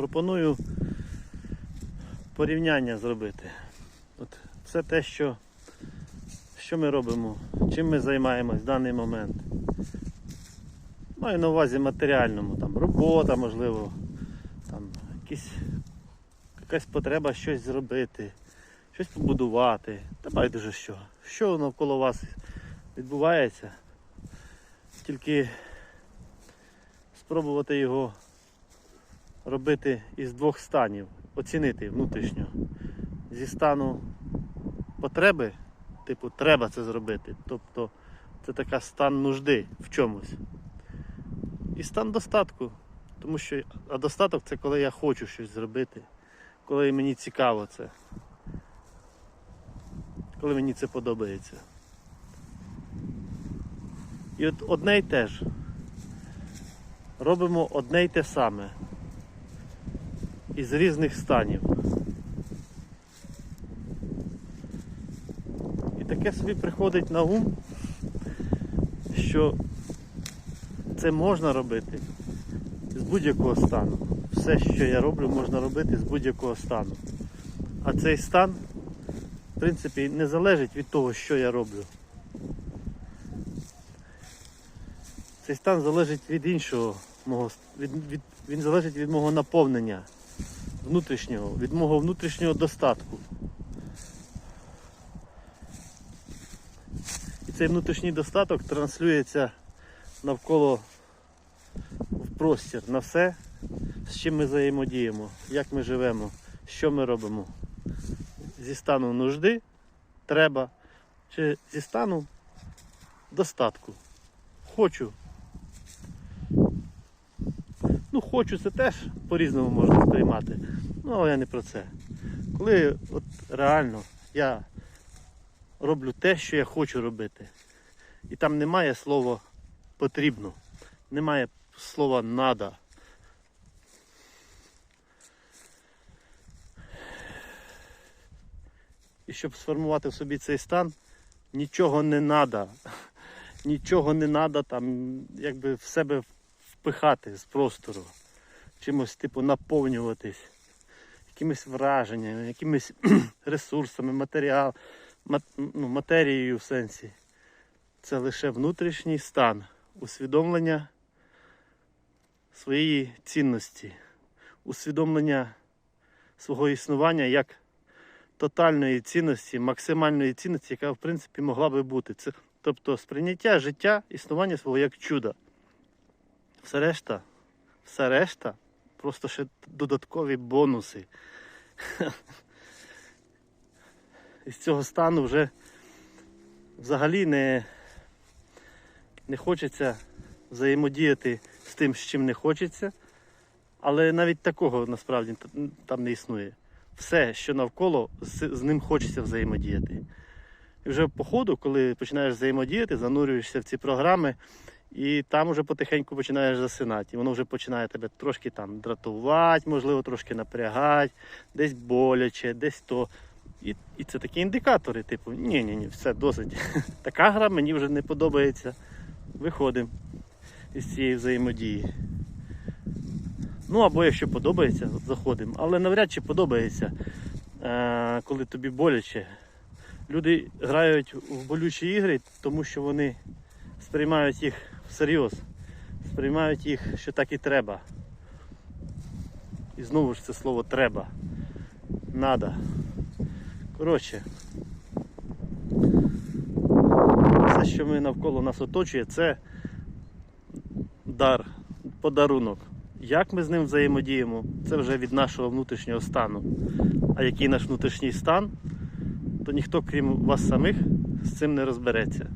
пропоную порівняння зробити. От все те, що, що ми робимо, чим ми займаємось в даний момент. Маю на увазі матеріальному, там робота, можливо, там якісь, якась потреба щось зробити, щось побудувати. Та байдуже що. Що навколо вас відбувається, тільки спробувати його робити із двох станів, оцінити внутрішньо. Зі стану потреби, типу, треба це зробити. Тобто це така стан нужди в чомусь. І стан достатку. Тому що а достаток це коли я хочу щось зробити, коли мені цікаво це. Коли мені це подобається. І от одне й те ж. Робимо одне й те саме. Із різних станів. І таке собі приходить на ум, що це можна робити з будь-якого стану. Все, що я роблю, можна робити з будь-якого стану. А цей стан, в принципі, не залежить від того, що я роблю. Цей стан залежить від іншого мого від, від, він залежить від мого наповнення внутрішнього, від мого внутрішнього достатку. І цей внутрішній достаток транслюється навколо в простір на все, з чим ми взаємодіємо, як ми живемо, що ми робимо. Зі стану нужди треба, чи зі стану достатку. Хочу. Ну, хочу, це теж по-різному можна сприймати. Ну, але я не про це. Коли от реально я роблю те, що я хочу робити, і там немає слова потрібно, немає слова надо. І щоб сформувати в собі цей стан, нічого не треба. Нічого не треба там, якби в себе впихати з простору, чимось типу наповнюватись, якимись враженнями, якимись ресурсами, матеріал, мат, ну, матерією в сенсі. Це лише внутрішній стан усвідомлення своєї цінності, усвідомлення свого існування як тотальної цінності, максимальної цінності, яка в принципі могла би бути. Це, тобто сприйняття життя, існування свого як чуда. Все решта, все решта, просто ще додаткові бонуси. Із цього стану вже взагалі не, не хочеться взаємодіяти з тим, з чим не хочеться. Але навіть такого насправді там не існує. Все, що навколо, з, з ним хочеться взаємодіяти. І вже по ходу, коли починаєш взаємодіяти, занурюєшся в ці програми, і там вже потихеньку починаєш засинати. І воно вже починає тебе трошки там дратувати, можливо, трошки напрягати, десь боляче, десь то. І, і це такі індикатори, типу, ні, ні, ні, все досить. Така гра мені вже не подобається. Виходимо із цієї взаємодії. Ну або якщо подобається, заходимо. Але навряд чи подобається, е, коли тобі боляче. Люди грають в болючі ігри, тому що вони сприймають їх всерйоз, сприймають їх, що так і треба. І знову ж це слово треба. Надо. Коротше, все, що ми навколо нас оточує, це дар, подарунок. Як ми з ним взаємодіємо, це вже від нашого внутрішнього стану. А який наш внутрішній стан, то ніхто, крім вас самих, з цим не розбереться.